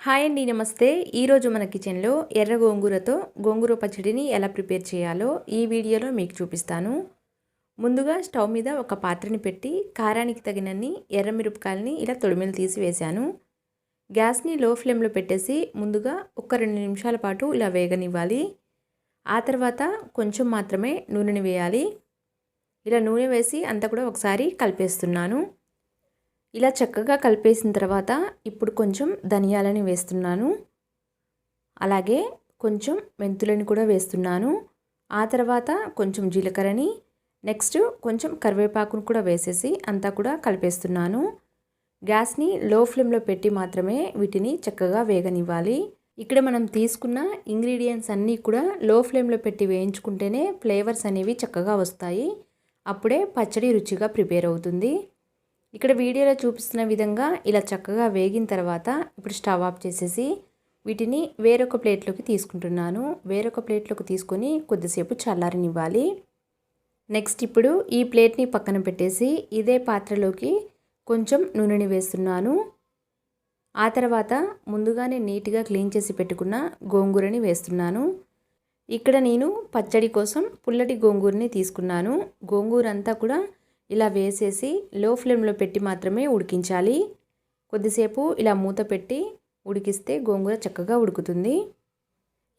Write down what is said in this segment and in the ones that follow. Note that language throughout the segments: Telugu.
హాయ్ అండి నమస్తే. ఈరోజు మన కిచెన్లో ఎర్ర గోంగూరతో గోంగూర పచ్చడిని ఎలా ప్రిపేర్ చేయాలో ఈ వీడియోలో మీకు చూపిస్తాను. ముందుగా స్టవ్ మీద ఒక పాత్రని పెట్టి కారానికి తగినన్ని ఎర్ర మిరపకాయలని ఇలా తొడిమిలు తీసి వేశాను. గ్యాస్ని లో ఫ్లేమ్లో పెట్టేసి ముందుగా ఒక రెండు నిమిషాల పాటు ఇలా వేగనివ్వాలి. ఆ తర్వాత కొంచెం మాత్రమే నూనెని వేయాలి. ఇలా నూనె వేసి అంతా కూడా ఒకసారి కలిపేస్తున్నాను. ఇలా చక్కగా కలిపేసిన తర్వాత ఇప్పుడు కొంచెం ధనియాలని వేస్తున్నాను. అలాగే కొంచెం మెంతులని కూడా వేస్తున్నాను. ఆ తర్వాత కొంచెం జీలకర్రని నెక్స్ట్ కొంచెం కరివేపాకును కూడా వేసేసి అంతా కూడా కలిపేస్తున్నాను. గ్యాస్ని లో ఫ్లేమ్లో పెట్టి మాత్రమే వీటిని చక్కగా వేగనివ్వాలి. ఇక్కడ మనం తీసుకున్న ఇంగ్రీడియంట్స్ అన్నీ కూడా లో ఫ్లేమ్లో పెట్టి వేయించుకుంటేనే ఫ్లేవర్స్ అనేవి చక్కగా వస్తాయి. అప్పుడే పచ్చడి రుచిగా ప్రిపేర్ అవుతుంది. ఇక్కడ వీడియోలో చూపిస్తున్న విధంగా ఇలా చక్కగా వేగిన తర్వాత ఇప్పుడు స్టవ్ ఆఫ్ చేసేసి వీటిని వేరొక ప్లేట్లోకి తీసుకుంటున్నాను. వేరొక ప్లేట్లోకి తీసుకొని కొద్దిసేపు చల్లారనివ్వాలి. నెక్స్ట్ ఇప్పుడు ఈ ప్లేట్ని పక్కన పెట్టేసి ఇదే పాత్రలోకి కొంచెం నూనెని వేస్తున్నాను. ఆ తర్వాత ముందుగానే నీట్గా క్లీన్ చేసి పెట్టుకున్న గోంగూరని వేస్తున్నాను. ఇక్కడ నేను పచ్చడి కోసం పుల్లటి గోంగూరని తీసుకున్నాను. గోంగూర అంతా కూడా ఇలా వేసేసి లో ఫ్లేమ్లో పెట్టి మాత్రమే ఉడికించాలి. కొద్దిసేపు ఇలా మూత పెట్టి ఉడికిస్తే గోంగూర చక్కగా ఉడుకుతుంది.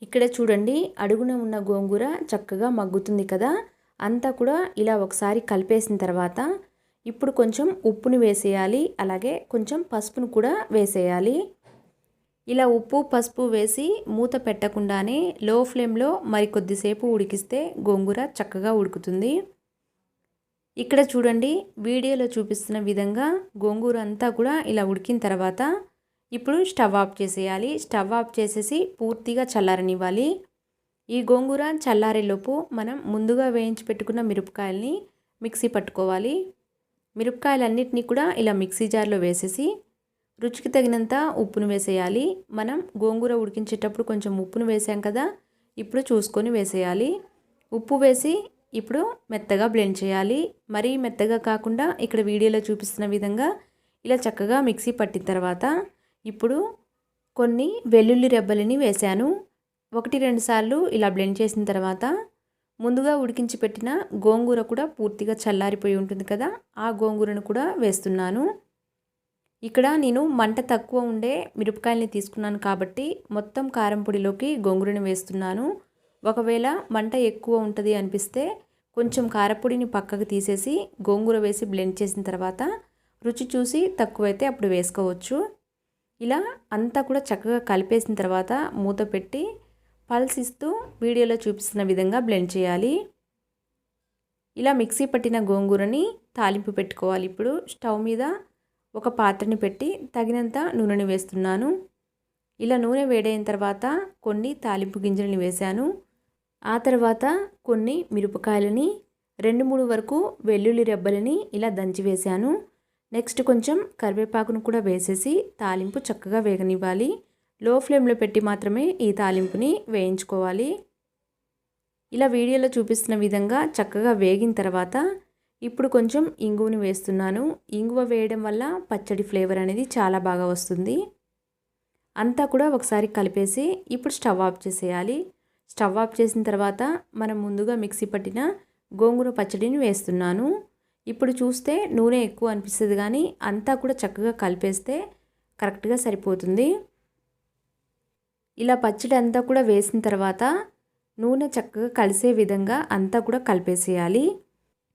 ఇక్కడ చూడండి అడుగున ఉన్న గోంగూర చక్కగా మగ్గుతుంది కదా? అంతా కూడా ఇలా ఒకసారి కలిపేసిన తర్వాత ఇప్పుడు కొంచెం ఉప్పుని వేసేయాలి అలాగే కొంచెం పసుపును కూడా వేసేయాలి. ఇలా ఉప్పు పసుపు వేసి మూత పెట్టకుండానే లో ఫ్లేమ్లో మరి కొద్దిసేపు ఉడికిస్తే గోంగూర చక్కగా ఉడుకుతుంది. ఇక్కడ చూడండి వీడియోలో చూపిస్తున్న విధంగా గోంగూర అంతా కూడా ఇలా ఉడికిన తర్వాత ఇప్పుడు స్టవ్ ఆఫ్ చేసేయాలి. స్టవ్ ఆఫ్ చేసేసి పూర్తిగా చల్లారనివ్వాలి. ఈ గోంగూర చల్లారేలోపు మనం ముందుగా వేయించి పెట్టుకున్న మిరపకాయల్ని మిక్సీ పట్టుకోవాలి. మిరపకాయలన్నిటినీ కూడా ఇలా మిక్సీ జార్లో వేసేసి రుచికి తగినంత ఉప్పును వేసేయాలి. మనం గోంగూర ఉడికించేటప్పుడు కొంచెం ఉప్పును వేసాం కదా ఇప్పుడు చూసుకొని వేసేయాలి. ఉప్పు వేసి ఇప్పుడు మెత్తగా బ్లెండ్ చేయాలి. మరీ మెత్తగా కాకుండా ఇక్కడ వీడియోలో చూపిస్తున్న విధంగా ఇలా చక్కగా మిక్సీ పట్టిన తర్వాత ఇప్పుడు కొన్ని వెల్లుల్లి రెబ్బలని వేశాను. ఒకటి రెండు సార్లు ఇలా బ్లెండ్ చేసిన తర్వాత ముందుగా ఉడికించి పెట్టిన గోంగూర కూడా పూర్తిగా చల్లారిపోయి ఉంటుంది కదా ఆ గోంగూరను కూడా వేస్తున్నాను. ఇక్కడ నేను మంట తక్కువ ఉండే మిరపకాయల్ని తీసుకున్నాను కాబట్టి మొత్తం కారం పొడిలోకి వేస్తున్నాను. ఒకవేళ మంట ఎక్కువ ఉంటుంది అనిపిస్తే కొంచెం కారపొడిని పక్కకు తీసేసి గోంగూర వేసి బ్లెండ్ చేసిన తర్వాత రుచి చూసి తక్కువైతే అప్పుడు వేసుకోవచ్చు. ఇలా అంతా కూడా చక్కగా కలిపేసిన తర్వాత మూత పెట్టి పల్స్ ఇస్తూ వీడియోలో చూపిస్తున్న విధంగా బ్లెండ్ చేయాలి. ఇలా మిక్సీ పట్టిన గోంగూరని తాలింపు పెట్టుకోవాలి. ఇప్పుడు స్టవ్ మీద ఒక పాత్రని పెట్టి తగినంత నూనెని వేస్తున్నాను. ఇలా నూనె వేడైన తర్వాత కొన్ని తాలింపు గింజలని వేశాను. ఆ తర్వాత కొన్ని మిరపకాయలని రెండు మూడు వరకు వెల్లుల్లి రెబ్బలని ఇలా దంచి వేశాను. నెక్స్ట్ కొంచెం కరివేపాకును కూడా వేసేసి తాలింపు చక్కగా వేగనివ్వాలి. లో ఫ్లేమ్లో పెట్టి మాత్రమే ఈ తాలింపుని వేయించుకోవాలి. ఇలా వీడియోలో చూపిస్తున్న విధంగా చక్కగా వేగిన తర్వాత ఇప్పుడు కొంచెం ఇంగువని వేస్తున్నాను. ఇంగువ వేయడం వల్ల పచ్చడి ఫ్లేవర్ అనేది చాలా బాగా వస్తుంది. అంతా కూడా ఒకసారి కలిపేసి ఇప్పుడు స్టవ్ ఆఫ్ చేసేయాలి. స్టవ్ ఆఫ్ చేసిన తర్వాత మనం ముందుగా మిక్సీ పట్టిన గోంగూర పచ్చడిని వేస్తున్నాను. ఇప్పుడు చూస్తే నూనె ఎక్కువ అనిపిస్తుంది కానీ అంతా కూడా చక్కగా కలిపేస్తే కరెక్ట్గా సరిపోతుంది. ఇలా పచ్చడి అంతా కూడా వేసిన తర్వాత నూనె చక్కగా కలిసే విధంగా అంతా కూడా కలిపేసేయాలి.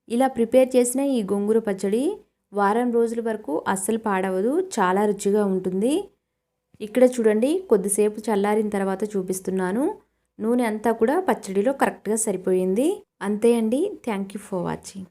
ఇలా ప్రిపేర్ చేసిన ఈ గోంగూర పచ్చడి వారం రోజుల వరకు అస్సలు పాడవదు చాలా రుచిగా ఉంటుంది. ఇక్కడ చూడండి కొద్దిసేపు చల్లారిన తర్వాత చూపిస్తున్నాను. నూనె అంతా కూడా పచ్చడిలో కరెక్ట్గా సరిపోయింది. అంతే అండి. Thank you for watching.